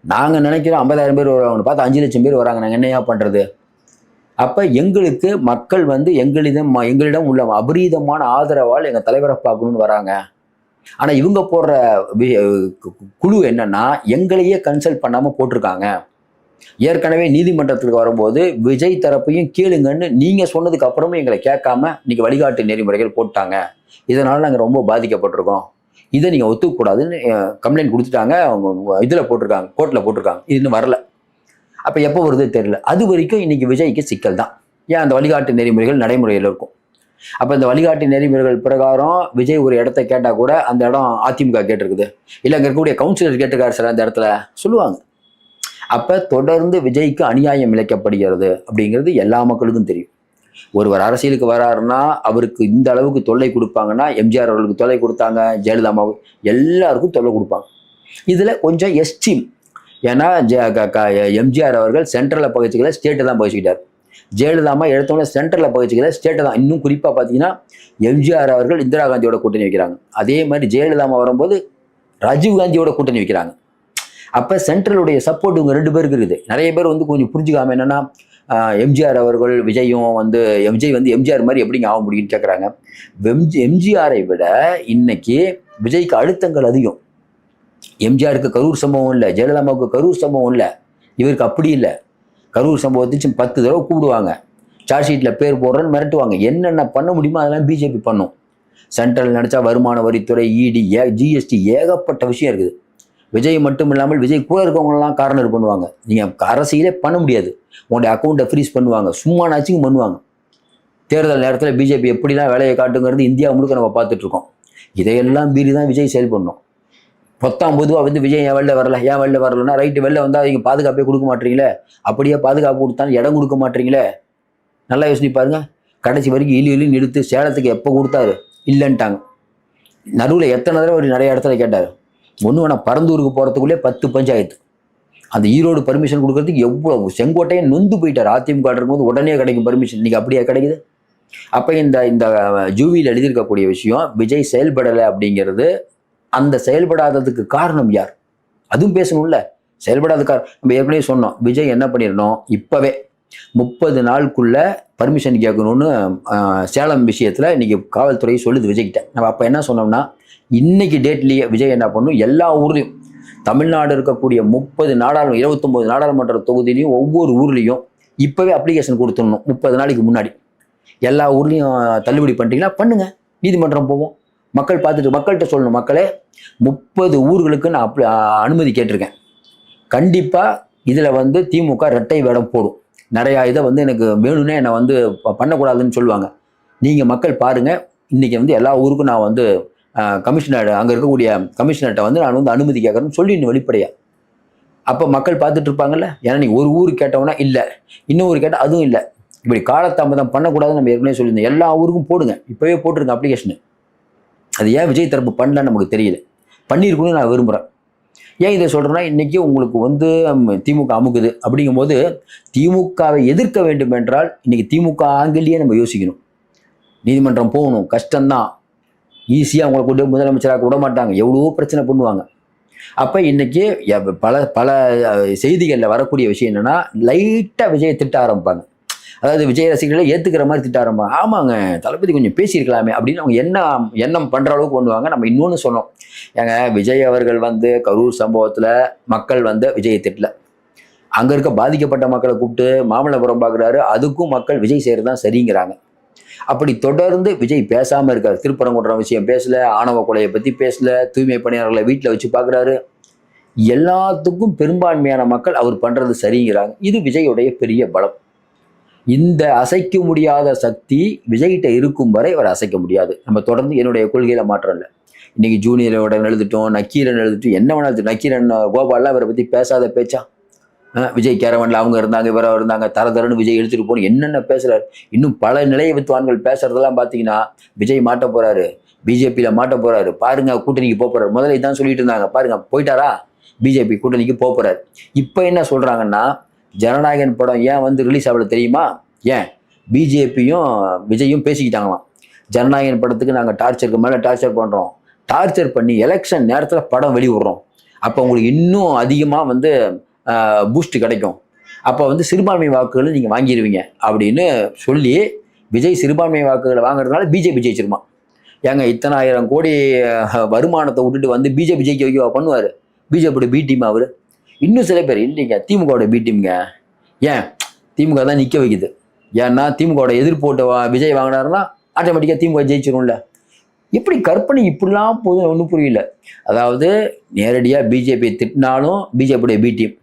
Speaker 1: நாங்கள் நினைக்கிறோம் ஐம்பதாயிரம் பேர் வருவாங்கன்னு பார்த்து அஞ்சு லட்சம் பேர் வராங்க. நாங்கள் என்னையா பண்ணுறது அப்போ எங்களுக்கு மக்கள் வந்து எங்களிடம் எங்களிடம் உள்ள அபரீதமான ஆதரவால் எங்கள் தலைவரை பார்க்கணும்னு வராங்க. ஆனால் இவங்க போடுற கு- குழு என்னன்னா எங்களையே கன்சல்ட் பண்ணாமல் போட்டிருக்காங்க. ஏற்கனவே நீதிமன்றத்துக்கு வரும்போது விஜய் தரப்பையும் கேளுங்கன்னு நீங்கள் சொன்னதுக்கு அப்புறமும் எங்களை கேட்காம இன்னைக்கு வழிகாட்டு நெறிமுறைகள் போட்டாங்க. இதனால் நாங்கள் ரொம்ப பாதிக்கப்பட்டிருக்கோம். இதை நீங்கள் ஒத்துக்கூடாதுன்னு கம்ப்ளைண்ட் கொடுத்துட்டாங்க. அவங்க இதில் போட்டிருக்காங்க கோர்ட்டில் போட்டிருக்காங்க. இது இன்னும் வரல. அப்போ எப்போ வருது தெரியல. அது வரைக்கும் இன்னைக்கு விஜய்க்கு சிக்கல் தான். ஏன் அந்த வழிகாட்டு நெறிமுறைகள் நடைமுறையில் இருக்கும். அப்போ இந்த வழிகாட்டு நெறிமுறைகள் பிரகாரம் விஜய் ஒரு இடத்த கேட்டால் கூட அந்த இடம் அதிமுக கேட்டிருக்குது. இல்லை அங்கே இருக்கக்கூடிய கவுன்சிலர் கேட்டிருக்காரு சார் அந்த இடத்துல. சொல்லுவாங்க. அப்போ தொடர்ந்து விஜய்க்கு அநியாயம் இழைக்கப்படுகிறது அப்படிங்கிறது எல்லா மக்களுக்கும் தெரியும். ஒருவர் அரசியலுக்கு வராருன்னா அவருக்கு இந்த அளவுக்கு தொல்லை கொடுப்பாங்கன்னா எம்ஜிஆர் அவர்களுக்கு தொல்லை கொடுத்தாங்க ஜெயலலிதா அம்மாவு எல்லாருக்கும் தொல்லை கொடுப்பாங்க. இதில் கொஞ்சம் எஸ்டீம் ஏன்னா எம்ஜிஆர் அவர்கள் சென்ட்ரலில் பகிச்சுக்கல ஸ்டேட்டை தான் பகிச்சுக்கிட்டார் ஜெயலலிதா அம்மா எடுத்தவொடனே சென்ட்ரலில் பகிச்சுக்கல ஸ்டேட்டை தான். இன்னும் குறிப்பாக பார்த்தீங்கன்னா எம்ஜிஆர் அவர்கள் இந்திரா காந்தியோட கூட்டணி வைக்கிறாங்க. அதே மாதிரி ஜெயலலிதா அம்மா வரும்போது ராஜீவ் காந்தியோட கூட்டணி வைக்கிறாங்க. அப்போ சென்ட்ரலுடைய சப்போர்ட் இவங்க ரெண்டு பேருக்கு இருக்குது. நிறைய பேர் வந்து கொஞ்சம் புரிஞ்சுக்காம என்னென்னா எம்ஜிஆர் அவர்கள் விஜயும் வந்து விஜய் வந்து எம்ஜிஆர் மாதிரி எப்படிங்க ஆக முடியும்னு கேட்குறாங்க எம்ஜி எம்ஜிஆரை விட இன்னைக்கு விஜய்க்கு அழுத்தங்கள் அதிகம். எம்ஜிஆருக்கு கரூர் சம்பவம் இல்லை ஜெயலலிதாவுக்கு கரூர் சம்பவம் இல்லை இவருக்கு அப்படி இல்லை. கரூர் சம்பவத்துக்கு பத்து தடவை கூப்பிடுவாங்க. சார்ஜ் ஷீட்டில் பேர் போடுறேன்னு மிரட்டுவாங்க. என்னென்ன பண்ண முடியுமோ அதெல்லாம் பிஜேபி பண்ணும். சென்ட்ரல் நினச்சா வருமான வரித்துறை இடி ஏ ஜிஎஸ்டி ஏகப்பட்ட விஷயம் இருக்குது. விஜய் மட்டும் இல்லாமல் விஜய் கூட இருக்கவங்களெல்லாம் கார்னர் பண்ணுவாங்க. நீங்கள் அரசியலே பண்ண முடியாது. உங்களுடைய அக்கௌண்ட்டை ஃப்ரீஸ் பண்ணுவாங்க. சும்மானாச்சும் பண்ணுவாங்க. தேர்தல் நேரத்தில் பிஜேபி எப்படிலாம் வேலையை காட்டுங்கிறது இந்தியா முழுக்க நம்ம பார்த்துட்ருக்கோம். இதையெல்லாம் மீறி தான் விஜய் செயல்படணும் பத்தாம் பொதுவாக வந்து விஜய் ஏன் வெளில வரல? ஏன் வெளில வரலன்னா ரைட்டு வெளில வந்தால் நீங்கள் பாதுகாப்பே கொடுக்க மாட்டீங்களே? அப்படியே பாதுகாப்பு கொடுத்தாலும் இடம் கொடுக்க மாட்டீங்களே? நல்லா யோசனை பாருங்கள் கடைசி வரைக்கும் இழி இழி நிறுத்து சேலத்துக்கு எப்போ கொடுத்தாரு? இல்லைன்ட்டாங்க. நடுவில் எத்தனை தடவை அவர் நிறைய இடத்துல கேட்டார். ஒன்று வேணா பரந்தூருக்கு போகிறதுக்குள்ளே பத்து பஞ்சாயத்து. அந்த ஈரோடு பர்மிஷன் கொடுக்கறதுக்கு எவ்வளோ செங்கோட்டையை நொந்து போயிட்டார். அதிமுக இருக்கும்போது உடனே கிடைக்கும் பர்மிஷன் இன்னைக்கு அப்படியே கிடைக்குது? அப்போ இந்த இந்த ஜூவியில் எழுதியிருக்கக்கூடிய விஷயம் விஜய் செயல்படலை அப்படிங்கிறது அந்த செயல்படாததுக்கு காரணம் யார்? அதுவும் பேசணும்ல. செயல்படாத காரணம் நம்ம ஏற்கனவே சொன்னோம். விஜய் என்ன பண்ணிடணும்? இப்போவே. முப்பது நாளுக்குள்ள பர்மிஷன் கேட்கணும்னு சேலம் விஷயத்தில் இன்னைக்கு காவல்துறை சொல்லுது விஜய்கிட்ட. நம்ம அப்போ என்ன சொன்னோம்னா இன்னைக்கு டேட்லேயே விஜய் என்ன பண்ணும்? எல்லா ஊர்லேயும். தமிழ்நாடு இருக்கக்கூடிய முப்பது நாடாளுமன்ற இருபத்தொம்போது நாடாளுமன்ற தொகுதியிலையும் ஒவ்வொரு ஊர்லேயும் இப்போவே அப்ளிகேஷன் கொடுத்துடணும் முப்பது நாளைக்கு முன்னாடி. எல்லா ஊர்லேயும் தள்ளுபடி பண்ணுறீங்களா பண்ணுங்க. நீதிமன்றம் போவோம். மக்கள் பார்த்துட்டு மக்கள்கிட்ட சொல்லணும் மக்களே. முப்பது ஊர்களுக்கு நான் அப்படி அனுமதி கேட்டிருக்கேன். கண்டிப்பாக இதில் வந்து திமுக ரெட்டை வேடம் போடும். நிறையா இதை வந்து எனக்கு வேணும்னே என்னை வந்து ப- பண்ணக்கூடாதுன்னு சொல்லுவாங்க. நீங்கள் மக்கள் பாருங்கள் இன்றைக்கி வந்து எல்லா ஊருக்கும் நான் வந்து கமிஷனர் அங்கே இருக்கக்கூடிய கமிஷனர்கிட்ட வந்து நான் வந்து அனுமதி கேட்குறேன்னு சொல்லிடணும் வெளிப்படையாக அப்போ மக்கள் பார்த்துட்டு இருப்பாங்கல்ல? ஏன்னா நீ ஒரு ஊர் கேட்டவனா இல்லை. இன்னும் ஊர் கேட்டால் அதுவும் இல்லை. இப்படி காலத்தாமதம் பண்ணக்கூடாதுன்னு நம்ம ஏற்கனவே சொல்லியிருந்தோம். எல்லா ஊருக்கும் போடுங்க. இப்போவே போட்டிருங்க அப்ளிகேஷனு அது ஏன் விஜய் தரப்பு பண்ணலன்னு நமக்கு தெரியல. பண்ணியிருக்கணும்னு நான் விரும்புகிறேன் ஏன் இதை சொல்கிறேன்னா இன்றைக்கி உங்களுக்கு வந்து திமுக அமுக்குது. அப்படிங்கும்போது திமுகவை எதிர்க்க வேண்டும் என்றால் இன்றைக்கி திமுக ஆங்கிலேயே நம்ம யோசிக்கணும். நீதிமன்றம் போகணும். கஷ்டம்தான். ஈஸியாக அவங்களை கொண்டு முதலமைச்சராக விட மாட்டாங்க. எவ்வளவோ பிரச்சனை பண்ணுவாங்க. அப்போ இன்றைக்கி பல பல செய்திகளில் வரக்கூடிய விஷயம் என்னென்னா லைட்டாக விஜயை திட்ட ஆரம்பிப்பாங்க. அதாவது விஜய் ரசிகர்களை ஏற்றுக்கிற மாதிரி திட்ட ஆமாங்க தளபதி கொஞ்சம் பேசியிருக்கலாமே அப்படின்னு அவங்க என்ன எண்ணம் பண்ணுற அளவுக்கு பண்ணுவாங்க நம்ம இன்னொன்று சொன்னோம் ஏங்க விஜய் அவர்கள் வந்து கரூர் சம்பவத்தில் மக்கள் வந்து விஜயை திட்டல. அங்கே இருக்க பாதிக்கப்பட்ட மக்களை கூப்பிட்டு மாமல்லபுரம் பார்க்குறாரு அதுக்கும் மக்கள் விஜய் செய்கிறது தான் சரிங்கிறாங்க. அப்படி தொடர்ந்து விஜய் பேசாமல் இருக்கார். திருப்பரங்குன்றம் விஷயம் பேசல ஆணவ கொலையை பற்றி பேசல தூய்மை பணியாளர்களை வீட்டில் வச்சு பார்க்குறாரு எல்லாத்துக்கும் பெரும்பான்மையான மக்கள் அவர் பண்ணுறது சரிங்கிறாங்க. இது விஜயோடைய பெரிய பலம். இந்த அசைக்க முடியாத சக்தி விஜய்கிட்ட இருக்கும் வரை அவர் அசைக்க முடியாது. நம்ம தொடர்ந்து என்னுடைய கொள்கையில மாற்றம் இல்லை. இன்னைக்கு ஜூனியரோட எழுதிட்டோம் நக்கீரன் எழுதிட்டோம் என்ன வேணாலும் நக்கீரன் கோபால்லாம் அவரை பத்தி பேசாத பேச்சா? விஜய் கேரவன்ல அவங்க இருந்தாங்க இவர இருந்தாங்க தர தரன்னு விஜய் எடுத்துகிட்டு போகணும் என்னென்ன பேசுறாரு? இன்னும் பல நிலைய வித்துவான்கள் பேசுறதெல்லாம் பாத்தீங்கன்னா விஜய் மாட்ட போறாரு. பிஜேபியில மாட்ட போறாரு. பாருங்க கூட்டணிக்கு போக போறாரு. முதல்ல இதான் சொல்லிட்டு இருந்தாங்க. பாருங்க போயிட்டாரா? பிஜேபி கூட்டணிக்கு போக போறாரு. இப்போ என்ன சொல்றாங்கன்னா ஜனநாயகன் படம் ஏன் வந்து ரிலீஸ் ஆகல தெரியுமா? ஏன்? பிஜேபியும் விஜயும் பேசிக்கிட்டாங்களாம். ஜனநாயகன் படத்துக்கு நாங்கள் டார்ச்சருக்கு மேலே டார்ச்சர் பண்ணுறோம் டார்ச்சர் பண்ணி எலெக்ஷன் நேரத்தில் படம் வெளிவிடுறோம் அப்போ உங்களுக்கு இன்னும் அதிகமாக வந்து பூஸ்ட் கிடைக்கும். அப்போ வந்து சிறுபான்மை வாக்குகளை நீங்கள் வாங்கிடுவீங்க அப்படின்னு சொல்லி விஜய் சிறுபான்மை வாக்குகளை வாங்குறதுனால பிஜேபி ஜெயிச்சிருமா? ஏங்க இத்தனை ஆயிரம் கோடி வருமானத்தை விட்டுட்டு வந்து பிஜேபி ஜெயிக்க வைக்க பண்ணுவார்? பிஜேபியோட பி டீம் அவர். இன்னும் சில பேர் இல்லைங்க. திமுகவோட பி டீம்ங்க ஏன்? திமுக தான் நிற்க வைக்குது. ஏன்னா திமுகவோட எதிர்போட்டு வா- விஜய் வாங்கினாருன்னா ஆட்டோமேட்டிக்காக திமுக ஜெயிச்சிடும்ல எப்படி கற்பனை இப்படிலாம் போதும் ஒன்றும் புரியல. அதாவது நேரடியாக பிஜேபி திட்டினாலும் பிஜேபியுடைய பி டீம்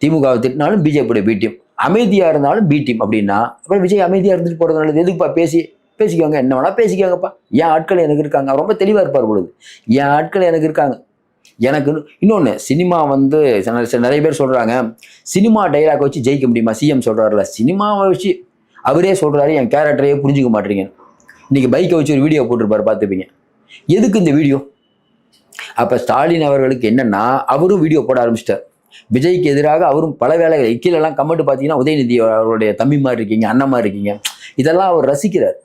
Speaker 1: திமுகவை திட்டினாலும் பிஜேபியுடைய பி டீம் அமைதியாக இருந்தாலும் பி டீம் அப்படின்னா அப்புறம் விஜய் அமைதியாக இருந்துட்டு போகிறது நல்லது. எதுக்குப்பா பேசி பேசிக்கோங்க. என்ன வேணால் பேசிக்கோங்கப்பா. என் ஆட்கள் எனக்கு இருக்காங்க? ரொம்ப தெளிவாக இருப்பார் பொழுது. என் ஆட்கள் எனக்கு இருக்காங்க? எனக்கு இன்னொன்று சினிமா வந்து நிறைய பேர் சொல்கிறாங்க சினிமா டைலாக் வச்சு ஜெயிக்க முடியுமா? சிஎம் சொல்கிறாருல சினிமாவை வச்சு அவரே சொல்கிறாரு என் கேரக்டரையே புரிஞ்சுக்க மாட்டீங்க இன்னைக்கு பைக்கை வச்சு ஒரு வீடியோ போட்டிருப்பாரு பார்த்துப்பீங்க எதுக்கு இந்த வீடியோ அப்போ ஸ்டாலின் அவர்களுக்கு என்னன்னா அவரும் வீடியோ போட ஆரம்பிச்சிட்டார். விஜய்க்கு எதிராக அவரும் பல வேலைகள் கீழெல்லாம் கமெண்ட் பார்த்தீங்கன்னா உதயநிதி அவருடைய தம்பி மாதிரி இருக்கீங்க அண்ணன் மாதிரி இருக்கீங்க. இதெல்லாம் அவர் ரசிக்கிறார்.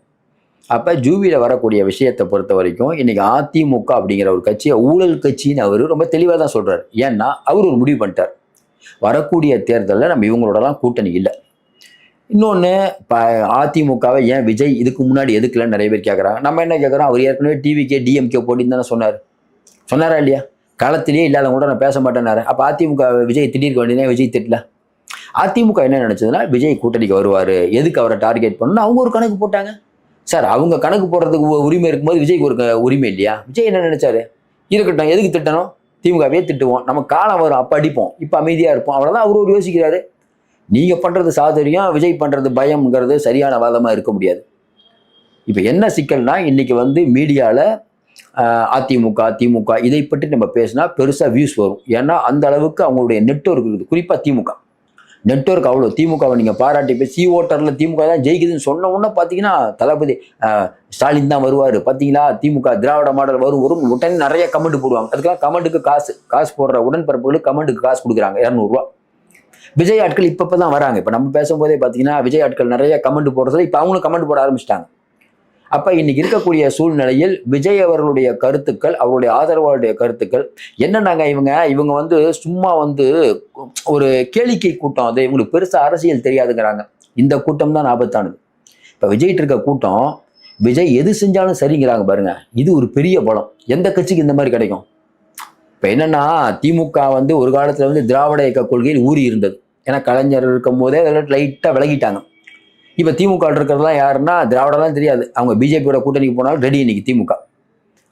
Speaker 1: அப்போ ஜூவியில் வரக்கூடிய விஷயத்தை பொறுத்த வரைக்கும் இன்றைக்கி அதிமுக அப்படிங்கிற ஒரு கட்சியை ஊழல் கட்சின்னு அவர் ரொம்ப தெளிவாக தான் சொல்கிறார் ஏன்னா அவர் ஒரு முடிவு பண்ணிட்டார். வரக்கூடிய தேர்தலில் நம்ம இவங்களோடலாம் கூட்டணி இல்லை. இன்னொன்று இப்போ அதிமுகவை ஏன் விஜய் இதுக்கு முன்னாடி எதுக்குலன்னு நிறைய பேர் கேட்குறாங்க நம்ம என்ன கேட்குறோம் அவர் ஏற்கனவே டிவிக்கே டிஎம்கே போட்டின்னு தானே சொன்னார். சொன்னாரா இல்லையா? களத்திலேயே இல்லாதவங்க கூட நான் பேச மாட்டேனாரு அப்போ அதிமுக விஜய் திட்டிருக்க வேண்டியதே விஜய் திட்டல? அதிமுக என்ன நினச்சதுன்னா விஜய் கூட்டணிக்கு வருவார். எதுக்கு அவரை டார்கெட் பண்ணணும்னு அவங்க ஒரு கணக்கு போட்டாங்க. சார் அவங்க கணக்கு போடுறதுக்கு உரிமை இருக்கும்போது விஜய்க்கு ஒரு உரிமை இல்லையா? விஜய் என்ன நினைச்சாரு? இருக்கட்டும் எதுக்கு திட்டணும்? திமுகவே திட்டுவோம். நம்ம காலம் வரும் அப்போ அடிப்போம். இப்போ அமைதியாக இருப்போம். அவ்வளோதான் அவர் ஒரு யோசிக்கிறாரு. நீங்கள் பண்ணுறது சாதுரியம் விஜய் பண்ணுறது பயம்ங்கிறது சரியான வாதமாக இருக்க முடியாது. இப்போ என்ன சிக்கல்னா இன்றைக்கி வந்து மீடியாவில் அதிமுக திமுக இதை பற்றி நம்ம பேசினா பெருசாக வியூஸ் வரும். ஏன்னா அந்த அளவுக்கு அவங்களுடைய நெட்வொர்க் இருக்குது. குறிப்பாக திமுக. நெட்வொர்க் அவ்வளோ திமுகவை நீங்கள் பாராட்டி போய் சி ஓட்டரில் திமுக தான் ஜெயிக்குதுன்னு சொன்ன உடனே பார்த்தீங்கன்னா தளபதி ஸ்டாலின் தான் வருவார். பார்த்தீங்களா திமுக திராவிட மாடல் வரும் வரும். உடனே நிறைய கமெண்ட் போடுவாங்க. அதுக்கெல்லாம் கமெண்ட்டுக்கு காசு காசு போடுற உடன்பிறப்புகளுக்கு கமெண்ட்டுக்கு காசு கொடுக்குறாங்க. இரநூறுவா. விஜய் ஆட்கள் இப்போ தான் வராங்க. இப்போ நம்ம பேசும்போதே பார்த்தீங்கன்னா விஜய் ஆட்கள் நிறைய கமெண்ட் போடுறதுல இப்போ அவங்களும் கமெண்ட் போட ஆரம்பிச்சிட்டாங்க. அப்போ இன்னைக்கு இருக்கக்கூடிய சூழ்நிலையில் விஜய் அவர்களுடைய கருத்துக்கள் அவருடைய ஆதரவாளருடைய கருத்துக்கள் என்னன்னாங்க இவங்க? இவங்க வந்து சும்மா வந்து ஒரு கேளிக்கை கூட்டம். அது இவங்களுக்கு பெருசா அரசியல் தெரியாதுங்கிறாங்க. இந்த கூட்டம் தான் ஆபத்தானது. இப்போ விஜய்கிட்ட இருக்க கூட்டம் விஜய் எது செஞ்சாலும் சரிங்கிறாங்க பாருங்க. இது ஒரு பெரிய பலம். எந்த கட்சிக்கு இந்த மாதிரி கிடைக்கும்? இப்போ என்னன்னா திமுக வந்து ஒரு காலத்தில் வந்து திராவிட இயக்க கொள்கையில் ஊறி இருந்தது ஏன்னா கலைஞர் இருக்கும் போதே அதில் லைட்டாக விலகிட்டாங்க. இப்போ திமுக இருக்கிறதுலாம் யாருன்னா திராவிடலாம் தெரியாது. அவங்க பிஜேபியோட கூட்டணிக்கு போனாலும் ரெடி இன்னைக்கு திமுக.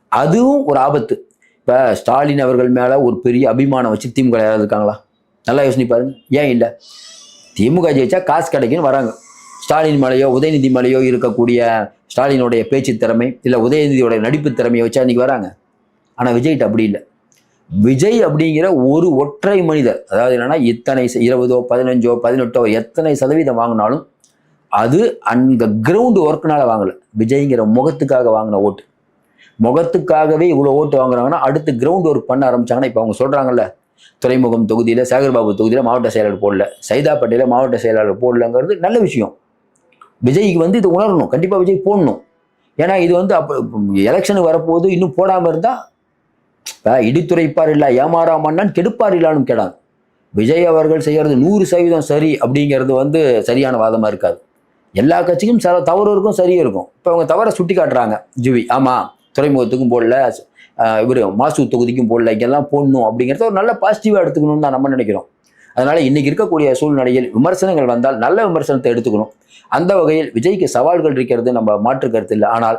Speaker 1: அதுவும் ஒரு ஆபத்து. இப்போ ஸ்டாலின் அவர்கள் மேலே ஒரு பெரிய அபிமானம் வச்சு திமுக யாராவது இருக்காங்களா? நல்லா யோசனை பாருங்க. ஏன் இல்லை? திமுக ஜெயிச்சா காசு கிடைக்குன்னு வராங்க. ஸ்டாலின் மேலேயோ உதயநிதி மேலேயோ இருக்கக்கூடிய ஸ்டாலினுடைய பேச்சு திறமை இல்லை உதயநிதியோட நடிப்பு திறமையை வச்சா இன்னைக்கு வராங்க. ஆனால் விஜய்கிட்ட அப்படி இல்லை. விஜய் அப்படிங்கிற ஒரு ஒற்றை மனிதர் அதாவது என்னன்னா இத்தனை ச- இருபதோ பதினஞ்சோ பதினெட்டோ எத்தனை சதவீதம் வாங்கினாலும் அது அந்த கிரவுண்ட் ஒர்க்குனால வாங்கல. விஜய்ங்கிற முகத்துக்காக வாங்கின ஓட்டு. முகத்துக்காகவே இவ்வளோ ஓட்டு வாங்குறாங்கன்னா அடுத்து கிரவுண்ட் ஒர்க் பண்ண ஆரம்பிச்சாங்கன்னா இப்போ அவங்க சொல்கிறாங்கல்ல துறைமுகம் தொகுதியில் சேகர்பாபு தொகுதியில் மாவட்ட செயலாளர் போடல. சைதாப்பேட்டையில் மாவட்ட செயலாளர் போடலங்கிறது நல்ல விஷயம். விஜய்க்கு வந்து இது உணரணும். கண்டிப்பாக விஜய் போடணும். ஏன்னா இது வந்து அப்போ எலெக்ஷனுக்கு வரப்போது இன்னும் போடாமல் இருந்தால் இப்போ இடித்துரைப்பார் இல்லை ஏமாறா மன்னன் கெடுப்பார் இல்லான்னு கேடாங்க விஜய் அவர்கள் செய்கிறது நூறு சதவீதம் சரி அப்படிங்கிறது வந்து சரியான வாதமாக இருக்காது. எல்லா கட்சிக்கும் சில தவறு இருக்கும் சரியும் இருக்கும். இப்போ அவங்க தவறை சுட்டி காட்டுறாங்க ஜுவி ஆமாம் துறைமுகத்துக்கும் போடல இவர் மாசு தொகுதிக்கும் போடல இங்கெல்லாம் போடணும் அப்படிங்கிறத ஒரு நல்ல பாசிட்டிவாக எடுத்துக்கணும்னு தான் நம்ம நினைக்கிறோம். அதனால இன்னைக்கு இருக்கக்கூடிய சூழ்நிலையில் விமர்சனங்கள் வந்தால் நல்ல விமர்சனத்தை எடுத்துக்கணும். அந்த வகையில் விஜய்க்கு சவால்கள் இருக்கிறது நம்ம மாற்று கருத்து இல்லை. ஆனால்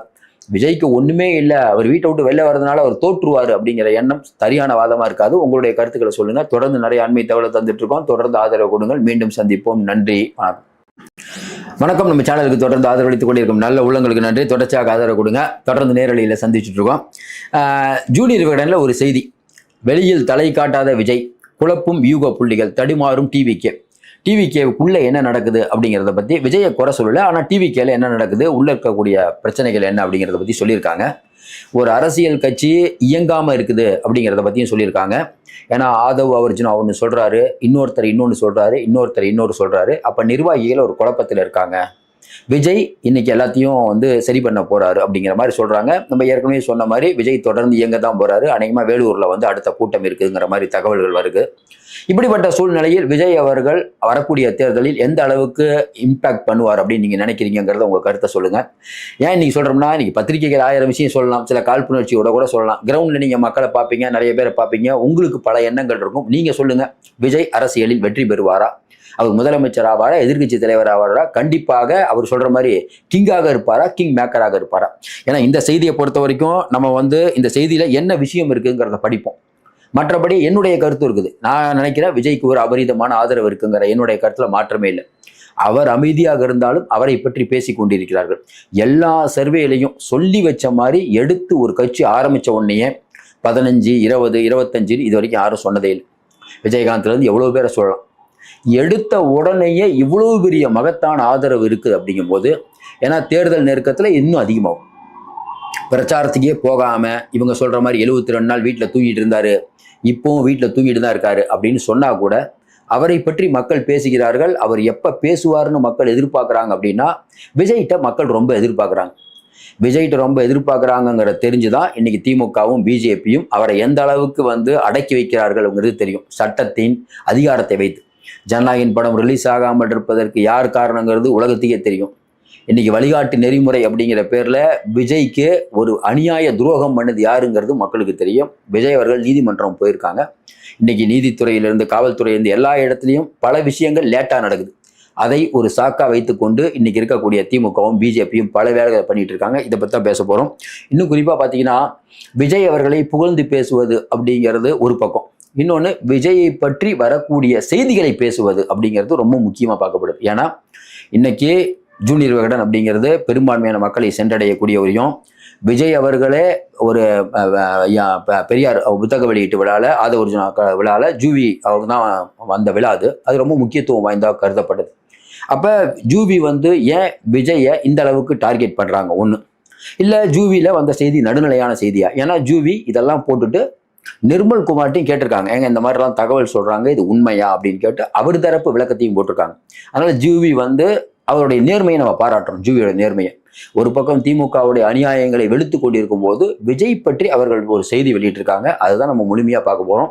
Speaker 1: விஜய்க்கு ஒன்றுமே இல்லை. அவர் வீட்டை விட்டு வெளில வரதுனால அவர் தோற்றுவார் அப்படிங்கிற எண்ணம் சரியான வாதமாக இருக்காது. உங்களுடைய கருத்துக்களை சொல்லுங்கள் தொடர்ந்து நிறைய அண்மை தகவலை தந்துட்டு இருக்கோம். தொடர்ந்து ஆதரவு கொடுங்கள். மீண்டும் சந்திப்போம். நன்றி. வணக்கம். வணக்கம். நம்ம சேனலுக்கு தொடர்ந்து ஆதரவளித்துக் கொண்டிருக்கும் நல்ல உள்ளங்களுக்கு நன்றி. தொடர்ச்சியாக ஆதரவு கொடுங்க. தொடர்ந்து நேரலையில் சந்திச்சுட்டு இருக்கோம். ஜூனியர் விகடனில் ஒரு செய்தி. வெளியில் தலை காட்டாத விஜய் குழப்பும் வியூக புள்ளிகள் தடுமாறும் டிவி கேவுக்குள்ளே என்ன நடக்குது அப்படிங்கிறத பற்றி விஜயை குறை சொல்லலை. ஆனால் டிவி கேல என்ன நடக்குது? உள்ளே இருக்கக்கூடிய பிரச்சனைகள் என்ன அப்படிங்கிறத பற்றி சொல்லியிருக்காங்க. ஒரு அரசியல் கட்சி இயங்காமல் இருக்குது அப்படிங்கிறத பற்றியும் சொல்லியிருக்காங்க. ஏன்னா ஆதவ் அர்ஜுன் ஒன்று சொல்கிறாரு இன்னொருத்தர் இன்னொன்று சொல்கிறாரு இன்னொருத்தர் இன்னொரு சொல்கிறாரு அப்போ நிர்வாகிகள் ஒரு குழப்பத்தில் இருக்காங்க. விஜய் இன்னைக்கு எல்லாத்தையும் வந்து சரி பண்ண போறாரு அப்படிங்கிற மாதிரி சொல்றாங்க. நம்ம ஏற்கனவே சொன்ன மாதிரி விஜய் தொடர்ந்து இயங்க தான் போறாரு. அநேகமா வேலூர்ல வந்து அடுத்த கூட்டம் இருக்குங்கிற மாதிரி தகவல்கள் வருது. இப்படிப்பட்ட சூழ்நிலையில் விஜய் அவர்கள் வரக்கூடிய தேர்தலில் எந்த அளவுக்கு இம்பாக்ட் பண்ணுவார் அப்படின்னு நீங்க நினைக்கிறீங்கிறத உங்க கருத்தை சொல்லுங்க. ஏன் இன்னைக்கு சொல்றோம்னா இன்னைக்கு பத்திரிகைகள் ஆயிரம் விஷயம் சொல்லலாம். சில காழ்ப்புணர்ச்சியோட கூட சொல்லலாம். கிரவுண்ட்ல நீங்க மக்களை பார்ப்பீங்க நிறைய பேரை பார்ப்பீங்க. உங்களுக்கு பல எண்ணங்கள் இருக்கும். நீங்க சொல்லுங்க. விஜய் அரசியலில் வெற்றி பெறுவாரா? அவர் முதலமைச்சர் ஆவாரா எதிர்க்கட்சி தலைவர் ஆவாரா கண்டிப்பாக அவர் சொல்ற மாதிரி கிங்காக இருப்பாரா கிங் மேக்கராக இருப்பாரா? ஏன்னா இந்த செய்தியை பொறுத்த வரைக்கும் நம்ம வந்து இந்த செய்தியில என்ன விஷயம் இருக்குங்கிறத படிப்போம். மற்றபடி என்னுடைய கருத்து இருக்குது. நான் நினைக்கிறேன் விஜய்க்கு ஒரு அபரிதமான ஆதரவு இருக்குங்கிற என்னுடைய கருத்துல மாற்றமே இல்லை. அவர் அமைதியாக இருந்தாலும் அவரை பற்றி பேசிக் கொண்டிருக்கிறார்கள். எல்லா சர்வேலையும் சொல்லி வச்ச மாதிரி எடுத்து ஒரு கட்சி ஆரம்பித்த உடனேயே பதினஞ்சு இருபது இருபத்தஞ்சு இது வரைக்கும் யாரும் சொன்னதே இல்லை. விஜயகாந்த்லேருந்து எவ்வளோ பேரை சொல்லலாம்? எடுத்த உடனேயே இவ்வளவு பெரிய மகத்தான ஆதரவு இருக்குது அப்படிங்கும்போது ஏன்னா தேர்தல் நெருக்கத்தில் இன்னும் அதிகமாகும். பிரச்சாரத்துக்கே போகாம இவங்க சொல்ற மாதிரி எழுபத்தி ரெண்டு நாள் வீட்டில் தூங்கிட்டு இருந்தாரு இப்போவும் வீட்டில் தூங்கிட்டு தான் இருக்காரு அப்படின்னு சொன்னா கூட அவரை பற்றி மக்கள் பேசுகிறார்கள் அவர் எப்போ பேசுவார்னு மக்கள் எதிர்பார்க்குறாங்க அப்படின்னா விஜய்கிட்ட மக்கள் ரொம்ப எதிர்பார்க்குறாங்க. விஜய்கிட்ட ரொம்ப எதிர்பார்க்குறாங்கங்கிற தெரிஞ்சுதான் இன்னைக்கு திமுகவும் பிஜேபியும் அவரை எந்த அளவுக்கு வந்து அடக்கி வைக்கிறார்கள்ங்கிறது தெரியும். சட்டத்தின் அதிகாரத்தை வைத்து. ஜனநாயகன் படம் ரிலீஸ் ஆகாமல் இருப்பதற்கு யார் காரணங்கிறது உலகத்தையே தெரியும். இன்னைக்கு வழிகாட்டு நெறிமுறை அப்படிங்கிற பேரில் விஜய்க்கு ஒரு அநியாய துரோகம் பண்ணது யாருங்கிறது மக்களுக்கு தெரியும். விஜய் அவர்கள் நீதிமன்றம் போயிருக்காங்க. இன்னைக்கு நீதித்துறையிலிருந்து காவல்துறையிலிருந்து எல்லா இடத்துலையும் பல விஷயங்கள் லேட்டாக நடக்குது. அதை ஒரு சாக்கா வைத்துக்கொண்டு இன்னைக்கு இருக்கக்கூடிய திமுகவும் பிஜேபியும் பல வேலைகளை பண்ணிட்டு இருக்காங்க. இதை பற்றி தான் பேச போகிறோம் இன்னும் குறிப்பாக பார்த்தீங்கன்னா விஜய் அவர்களை புகழ்ந்து பேசுவது அப்படிங்கிறது ஒரு பக்கம். இன்னொன்று விஜயை பற்றி வரக்கூடிய செய்திகளை பேசுவது அப்படிங்கிறது ரொம்ப முக்கியமாக பார்க்கப்படுது. ஏன்னா இன்னைக்கு ஜூனியர் விகடன் அப்படிங்கிறது பெரும்பான்மையான மக்களை சென்றடையக்கூடியவரையும் விஜய் அவர்களே ஒரு யா- பெரியார் புத்தக வெளியீட்டு விழாவில் ஆதவர்ஜுனா ஒரிஜினல் விழாவில் ஜூவி அவங்க தான் வந்த விழா அது. அது ரொம்ப முக்கியத்துவம் வாய்ந்ததாக கருதப்படுது அப்போ ஜூவி வந்து ஏன் விஜயை இந்த அளவுக்கு டார்கெட் பண்ணுறாங்க ஒன்று இல்லை ஜூவியில் வந்த செய்தி நடுநிலையான செய்தியா? ஏன்னா ஜூவி இதெல்லாம் போட்டுட்டு நிர்மல் குமார்ட்டையும் கேட்டிருக்காங்க. ஏங்க இந்த மாதிரிலாம் தகவல் சொல்றாங்க இது உண்மையா அப்படின்னு கேட்டு அவர் தரப்பு விளக்கத்தையும் போட்டிருக்காங்க. அதனால ஜூவி வந்து அவருடைய நேர்மையை நம்ம பாராட்டுறோம் ஜூவியோட நேர்மையை. ஒரு பக்கம் திமுகவுடைய அநியாயங்களை வெளுத்து கொண்டிருக்கும் போது விஜய் பற்றி அவர்கள் ஒரு செய்தி வெளியிட்டிருக்காங்க. அதுதான் நம்ம முழுமையாக பார்க்க போகிறோம்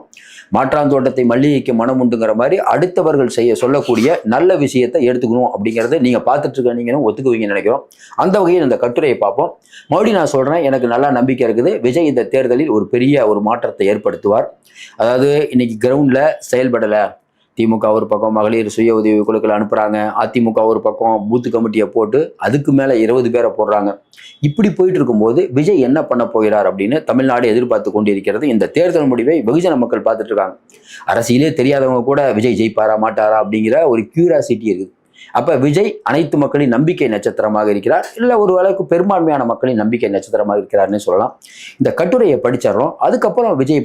Speaker 1: மாற்றாந்தோட்டத்தை மல்லிகைக்கு மனம் உண்டுங்கிற மாதிரி அடுத்தவர்கள் செய்ய சொல்லக்கூடிய நல்ல விஷயத்தை எடுத்துக்கணும் அப்படிங்கிறத நீங்கள் பார்த்துட்டு இருக்க நீங்களும் ஒத்துக்குவீங்கன்னு நினைக்கிறோம். அந்த வகையில் இந்த கட்டுரையை பார்ப்போம். மறுபடியும் நான் சொல்கிறேன் எனக்கு நல்லா நம்பிக்கை இருக்குது. விஜய் இந்த தேர்தலில் ஒரு பெரிய ஒரு மாற்றத்தை ஏற்படுத்துவார். அதாவது இன்னைக்கு கிரவுண்டில் செயல்படலை. திமுக ஒரு பக்கம் மகளிர் சுய உதவி குழுக்கள் அனுப்புறாங்க. அதிமுக ஒரு பக்கம் பூத்து கமிட்டியை போட்டு அதுக்கு மேல இருபது பேரை போடுறாங்க. இப்படி போயிட்டு இருக்கும்போது விஜய் என்ன பண்ண போகிறார் அப்படின்னு தமிழ்நாடு எதிர்பார்த்து கொண்டிருக்கிறது இந்த தேர்தல் முடிவை வெகுஜன மக்கள் பார்த்துட்டு இருக்காங்க. அரசியலே தெரியாதவங்க கூட விஜய் ஜெயிப்பாரா மாட்டாரா அப்படிங்கிற ஒரு கியூரியாசிட்டி இருக்குது. அப்ப விஜய் அனைத்து மக்களின் நம்பிக்கை நட்சத்திரமாக இருக்கிறார். இல்ல ஒரு அளவுக்கு பெரும்பான்மையான மக்களின் நம்பிக்கை நட்சத்திரமாக இருக்கிறார்னு சொல்லலாம். இந்த கட்டுரையை படிச்சிடறோம். அதுக்கப்புறம் விஜய்